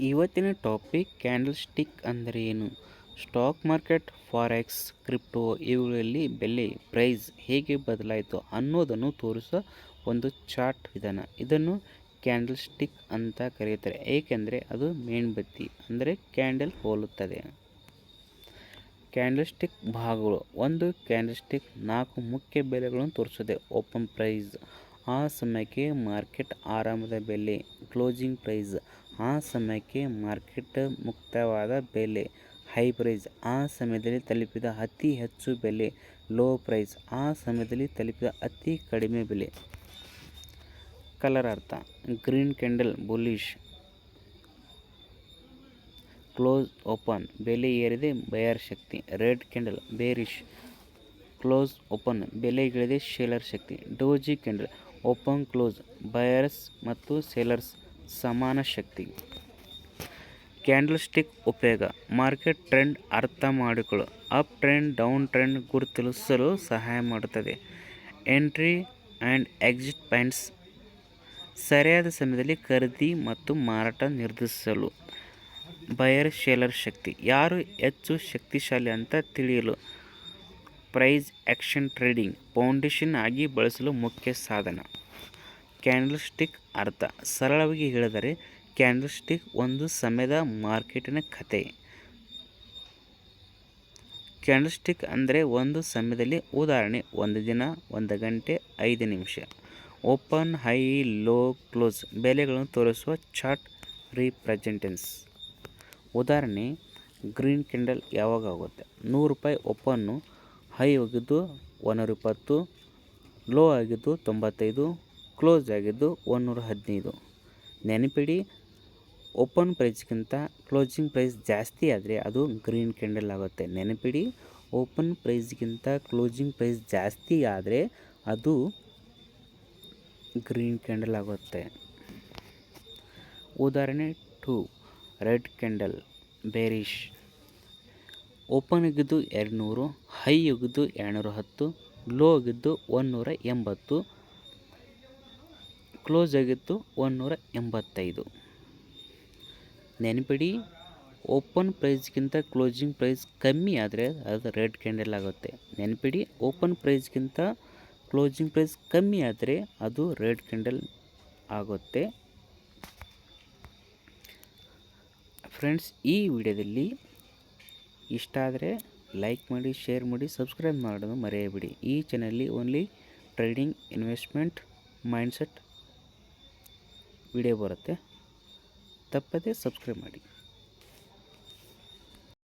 ಇವತ್ತಿನ topic candle stick ಅಂದರೆ ಏನು? ಸ್ಟಾಕ್ ಮಾರ್ಕೆಟ್, ಫಾರೆಕ್ಸ್, ಕ್ರಿಪ್ಟೋ ಇವುಗಳಲ್ಲಿ ಬೆಲೆ, ಪ್ರೈಸ್ ಹೇಗೆ ಬದಲಾಯಿತು ಅನ್ನೋದನ್ನು ತೋರಿಸೋ ಒಂದು ಚಾರ್ಟ್ ವಿಧಾನ. ಇದನ್ನು ಕ್ಯಾಂಡಲ್ ಸ್ಟಿಕ್ ಅಂತ ಕರೆಯುತ್ತಾರೆ. ಏಕೆಂದರೆ ಅದು ಮೇಣಬತ್ತಿ ಅಂದರೆ ಕ್ಯಾಂಡಲ್ ಹೋಲುತ್ತದೆ. ಕ್ಯಾಂಡಲ್ ಸ್ಟಿಕ್ ಭಾಗಗಳು ಒಂದು ಕ್ಯಾಂಡಲ್ ಸ್ಟಿಕ್ ನಾಲ್ಕು ಮುಖ್ಯ ಬೆಲೆಗಳನ್ನು ತೋರಿಸುತ್ತದೆ. ಓಪನ್ ಪ್ರೈಸ್ ಆ ಸಮಯಕ್ಕೆ ಮಾರ್ಕೆಟ್ ಆರಂಭದ ಬೆಲೆ, ಕ್ಲೋಸಿಂಗ್ ಪ್ರೈಸ್. ಆ ಸಮಯಕ್ಕೆ ಮಾರ್ಕೆಟ್ ಮುಕ್ತವಾದ ಬೆಲೆ, ಹೈ ಪ್ರೈಸ್. ಆ ಸಮಯದಲ್ಲಿ ತಲುಪಿದ ಅತಿ ಹೆಚ್ಚು ಬೆಲೆ, ಲೋ ಪ್ರೈಸ್. ಆ ಸಮಯದಲ್ಲಿ ತಲುಪಿದ ಅತಿ ಕಡಿಮೆ ಬೆಲೆ. ಕಲರ್ ಅರ್ಥ green candle bullish close open. ಬೆಲೆ ಏರಿದೆ, ಬಯರ್ ಶಕ್ತಿ. Red candle bearish close open. ಬೆಲೆ ಇಳಿದೆ, ಶೇಲರ್ ಶಕ್ತಿ. Doji candle. Open, close, buyers ಮತ್ತು ಸೇಲರ್ಸ್ ಸಮಾನ ಶಕ್ತಿ. ಕ್ಯಾಂಡಲ್ ಸ್ಟಿಕ್ ಉಪಯೋಗ. ಮಾರ್ಕೆಟ್ ಟ್ರೆಂಡ್ ಅರ್ಥ ಮಾಡಿಕೊಳ್ಳು, ಅಪ್ ಟ್ರೆಂಡ್, ಡೌನ್ ಟ್ರೆಂಡ್ ಗುರುತಿಸಲು ಸಹಾಯ ಮಾಡುತ್ತದೆ. Entry and exit points. ಸರಿಯಾದ ಸಮಯದಲ್ಲಿ ಖರೀದಿ ಮತ್ತು ಮಾರಾಟ ನಿರ್ಧರಿಸಲು. ಬಯರ್ ಶೇಲರ್ ಶಕ್ತಿ. ಯಾರು ಹೆಚ್ಚು ಶಕ್ತಿಶಾಲಿ ಅಂತ ತಿಳಿಯಲು ಪ್ರೈಸ್ ಆ್ಯಕ್ಷನ್ ಟ್ರೇಡಿಂಗ್ ಫೌಂಡೇಶನ್ ಆಗಿ ಬಳಸಲು ಮುಖ್ಯ ಸಾಧನ. ಕ್ಯಾಂಡಲ್ ಸ್ಟಿಕ್ ಅರ್ಥ. ಸರಳವಾಗಿ ಹೇಳಿದರೆ ಕ್ಯಾಂಡಲ್ ಸ್ಟಿಕ್ ಒಂದು ಸಮಯದ ಮಾರ್ಕೆಟಿನ ಕತೆ ಕ್ಯಾಂಡಲ್ ಸ್ಟಿಕ್ ಅಂದರೆ ಒಂದು ಸಮಯದಲ್ಲಿ ಉದಾಹರಣೆ, ಒಂದು ದಿನ, ಒಂದು ಗಂಟೆ, ಐದು ನಿಮಿಷ. ಓಪನ್, ಹೈ, ಲೋ, ಕ್ಲೋಸ್ ಬೆಲೆಗಳನ್ನು ತೋರಿಸುವ ಚಾರ್ಟ್ ರೀಪ್ರೆಸೆಂಟೆನ್ಸ್. ಉದಾಹರಣೆ, ಗ್ರೀನ್ ಕ್ಯಾಂಡಲ್ ಯಾವಾಗ ಆಗುತ್ತೆ? ನೂರು ರೂಪಾಯಿ ಓಪನ್ನು ಹೈ ಆಗಿದ್ದು ಒಂದೂರ ಇಪ್ಪತ್ತು, ಲೋ ಆಗಿದ್ದು ತೊಂಬತ್ತೈದು, ಕ್ಲೋಸ್ ಆಗಿದ್ದು ಒಂದುನೂರ ಹದಿನೈದು. ನೆನಪಿಡಿ, ಓಪನ್ ಪ್ರೈಸ್ಗಿಂತ ಕ್ಲೋಸಿಂಗ್ ಪ್ರೈಸ್ ಜಾಸ್ತಿ ಆದರೆ ಅದು ಗ್ರೀನ್ ಕ್ಯಾಂಡಲ್ ಆಗುತ್ತೆ. ನೆನಪಿಡಿ, ಓಪನ್ ಪ್ರೈಸ್ಗಿಂತ ಕ್ಲೋಸಿಂಗ್ ಪ್ರೈಸ್ ಜಾಸ್ತಿ ಆದರೆ ಅದು ಗ್ರೀನ್ ಕ್ಯಾಂಡಲ್ ಆಗುತ್ತೆ. ಉದಾಹರಣೆ two, red candle bearish open ಆಗಿದ್ದು ಎರಡು ನೂರು ಹೈ ಆಗಿದ್ದು ಎರಡುನೂರ ಹತ್ತು ಲೋ ಆಗಿದ್ದು ಒಂದುನೂರ ಎಂಬತ್ತು ಕ್ಲೋಸ್ ಆಗಿತ್ತು ಒಂದುನೂರ ಎಂಬತ್ತೈದು ನೆನಪಿಡಿ, ಓಪನ್ ಪ್ರೈಸ್ಗಿಂತ ಕ್ಲೋಸಿಂಗ್ ಪ್ರೈಸ್ ಕಮ್ಮಿ ಆದರೆ ಅದು ರೆಡ್ ಕ್ಯಾಂಡಲ್ ಆಗುತ್ತೆ. ನೆನಪಿಡಿ, ಓಪನ್ ಪ್ರೈಸ್ಗಿಂತ ಕ್ಲೋಸಿಂಗ್ ಪ್ರೈಸ್ ಕಮ್ಮಿ ಆದರೆ ಅದು ರೆಡ್ ಕ್ಯಾಂಡಲ್ ಆಗುತ್ತೆ. ಫ್ರೆಂಡ್ಸ್, ಈ ವಿಡಿಯೋದಲ್ಲಿ ಇಷ್ಟ ಆದರೆ ಲೈಕ್ ಮಾಡಿ ಶೇರ್ ಮಾಡಿ ಸಬ್ಸ್ಕ್ರೈಬ್ ಮಾಡೋದು ಮರೆಯಬೇಡಿ. ಈ ಚಾನಲ್ಲಿ only trading investment mindset video ಬರುತ್ತೆ. ತಪ್ಪದೆ ಸಬ್ಸ್ಕ್ರೈಬ್ ಮಾಡಿ.